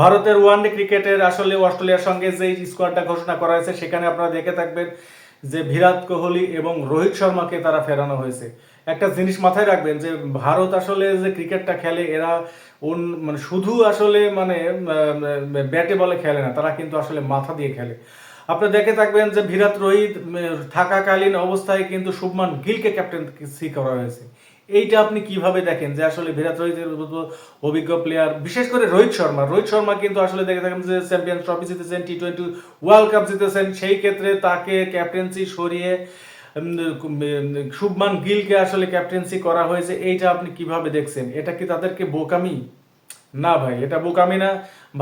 ভারতের ওয়ানডে ক্রিকেটের আসলে অস্ট্রেলিয়ার সঙ্গে যে স্কোয়াডটা ঘোষণা করা হয়েছে, সেখানে আপনারা দেখে থাকবেন যে বিরাট কোহলি এবং রোহিত শর্মাকে তারা ফেরানো হয়েছে। একটা জিনিস মাথায় রাখবেন যে, ভারত আসলে যে ক্রিকেটটা খেলে, এরা মানে শুধু আসলে মানে ব্যাটে বলে খেলে না, তারা কিন্তু আসলে মাথা দিয়ে খেলে। আপনি দেখে থাকবেন যে বিরাট, রোহিত থাকাকালীন অবস্থায় কিন্তু শুভমান গিলকে ক্যাপ্টেন্সি করা হয়েছে। এইটা আপনি কীভাবে দেখেন? যে আসলে বিরাট রোহিতের অভিজ্ঞ প্লেয়ার বিশেষ করে রোহিত শর্মা। রোহিত শর্মা কিন্তু আসলে দেখে থাকেন যে চ্যাম্পিয়ন্স ট্রফি জিতেছেন টি টোয়েন্টি ওয়ার্ল্ড কাপ জিতেছেন। সেই ক্ষেত্রে তাকে ক্যাপ্টেন্সি সরিয়ে শুভমান গিলকে আসলে ক্যাপ্টেন্সি করা হয়েছে। এইটা আপনি কীভাবে দেখছেন? এটা কি তাদেরকে বোকামি? না ভাই, এটা বোকামি না।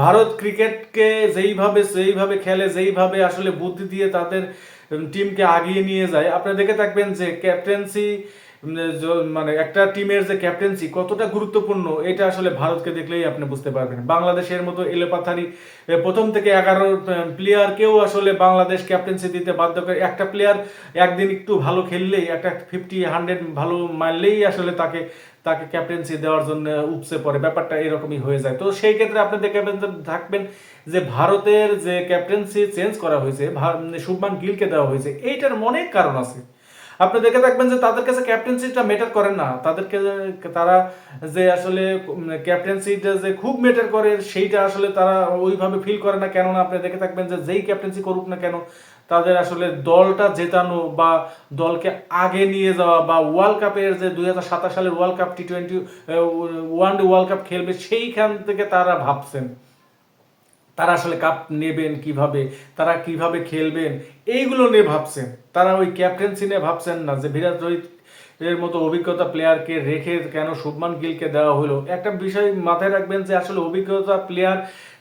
ভারত ক্রিকেটকে যেইভাবে যেইভাবে খেলে, যেইভাবে আসলে বুদ্ধি দিয়ে তাদের টিমকে আগিয়ে নিয়ে যায়, আপনি দেখে থাকবেন যে ক্যাপ্টেন্সি মানে একটা টিমের যে ক্যাপ্টেন্সি কতটা গুরুত্বপূর্ণ, এটা আসলে ভারতকে দেখলেই আপনি বুঝতে পারবেন। বাংলাদেশের মতো এলোপাথারি প্রথম থেকে এগারো প্লেয়ারকেও আসলে বাংলাদেশ ক্যাপ্টেন্সি দিতে বাধ্য করে। একটা প্লেয়ার একদিন একটু ভালো খেললেই, একটা ফিফটি হান্ড্রেড ভালো মারলেই আসলে তাকে তাকে ক্যাপ্টেন্সি দেওয়ার জন্য উপসে পড়ে। ব্যাপারটা এরকমই হয়ে যায়। তো সেই ক্ষেত্রে আপনি দেখে থাকবেন যে ভারতের যে ক্যাপ্টেন্সি চেঞ্জ করা হয়েছে শুভমান গিলকে দেওয়া হয়েছে, এইটার অনেক কারণ আছে। আপনি দেখে থাকবেন যে তাদের কাছে ক্যাপ্টেন্সিটা ম্যাটার করে না। তাদেরকে তারা যে আসলে ক্যাপ্টেন্সিটা যে খুব ম্যাটার করে, সেইটা আসলে তারা ওইভাবে ফিল করে না। কেননা আপনি দেখে থাকবেন যে যেই ক্যাপ্টেন্সি করুক না কেন, তাদের আসলে দলটা জেতানো বা দলকে আগে নিয়ে যাওয়া বা ওয়ার্ল্ড কাপের যে দুই হাজার সাতাশ সালের world cup T twenty one world cup খেলবে, সেইখান থেকে তারা ভাবছেন। তারা আসলে কাপ নেবেন কীভাবে, তারা কীভাবে খেলবেন, এইগুলো নিয়ে ভাবছেন। তারা ওই ক্যাপ্টেন্সি নিয়ে ভাবছেন না যে বিরাট রোহিত এর মতো অভিজ্ঞতা প্লেয়ারকে রেখে কেন শুভমান গিলকে দেওয়া হলো। একটা বিষয় মাথায় রাখবেন যে আসলে অভিজ্ঞতা প্লেয়ার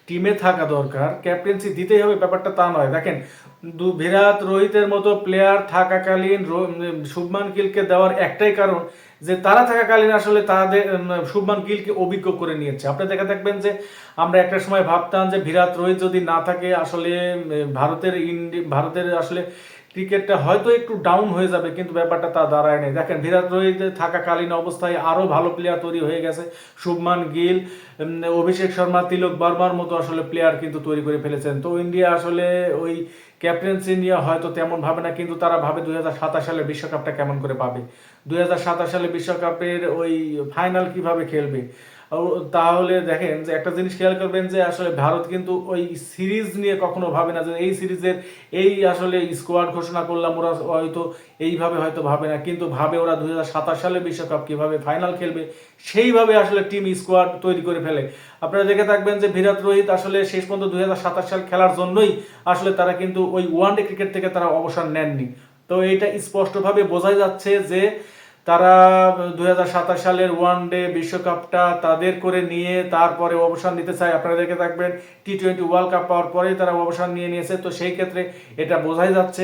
টিমে থাকা দরকার ক্যাপ্টেন্সি দিতেই হবে, ব্যাপারটা তা নয়। দেখেন, দু- বিরাট রোহিতের মতো প্লেয়ার থাকাকালীন শুভমান গিলকে দেওয়ার একটাই কারণ যে তারা থাকাকালীন আসলে তাদের শুভমান গিলকে অভিজ্ঞ করে নিয়েছে। আপনি দেখা থাকবেন যে আমরা একটা সময় ভাবতাম যে বিরাট রোহিত যদি না থাকে, আসলে ভারতের ইন্ডি ভারতের আসলে ক্রিকেটটা হয়তো একটু ডাউন হয়ে যাবে, কিন্তু ব্যাপারটা তা দাঁড়ায় নেই। দেখেন বিরাট রোহিত থাকাকালীন অবস্থায় আরও ভালো প্লেয়ার তৈরি হয়ে গেছে। শুভমান গিল অভিষেক শর্মা, তিলক বর্মার মতো আসলে প্লেয়ার কিন্তু তৈরি করে ফেলেছেন। তো ইন্ডিয়া আসলে ওই ক্যাপ্টেন্সি নিয়ে হয়তো তেমন ভাবে না, কিন্তু তারা ভাবে দুই হাজার সাতাশ সালে বিশ্বকাপটা কেমন করে পাবে। দুই হাজার সাতাশ সালে বিশ্বকাপের ওই ফাইনাল কীভাবে খেলবে? তাহলে দেখেন যে একটা জিনিস খেয়াল করবেন যে আসলে ভারত কিন্তু ওই সিরিজ নিয়ে কখনো ভাবে না যে এই সিরিজের এই আসলে স্কোয়াড ঘোষণা করলাম ওরা হয়তো এইভাবে হয়তো ভাবে না। কিন্তু ভাবে ওরা সাতাশ সালে বিশ্বকাপ কীভাবে ফাইনাল খেলবে, সেইভাবে আসলে টিম স্কোয়াড তৈরি করে ফেলে। আপনারা দেখে থাকবেন যে বিরাট রোহিত আসলে শেষ পর্যন্ত সাতাশ সাল খেলার জন্যই আসলে তারা কিন্তু ওই ওয়ানডে ক্রিকেট থেকে তারা অবসর নেননি। তো এইটা স্পষ্টভাবে বোঝাই যাচ্ছে যে তারা দুই হাজার সাতাশ সালের ওয়ান ডে বিশ্বকাপটা তাদের করে নিয়ে তারপরে অবসর নিতে চায়। আপনারা দেখে থাকবেন টি টোয়েন্টি ওয়ার্ল্ড কাপ পাওয়ার পরেই তারা অবসর নিয়ে নিয়েছে। তো সেই ক্ষেত্রে এটা বোঝাই যাচ্ছে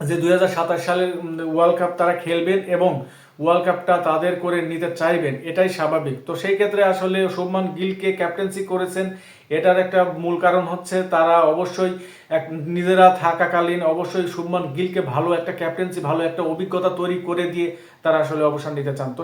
যে দুই হাজার সাতাশ সালের ওয়ার্ল্ড কাপ তারা খেলবেন এবং ওয়ার্ল্ড কাপটা তাদের করে নিতে চাইবেন, এটাই স্বাভাবিক। তো সেই ক্ষেত্রে আসলে শুভমান গিলকে ক্যাপ্টেন্সি করেছেন, এটার একটা মূল কারণ হচ্ছে তারা অবশ্যই এক নিজেরা থাকাকালীন অবশ্যই শুভমান গিলকে ভালো একটা ক্যাপ্টেন্সি ভালো একটা অভিজ্ঞতা তৈরি করে দিয়ে তারা আসলে অবসান নিতে চান। তো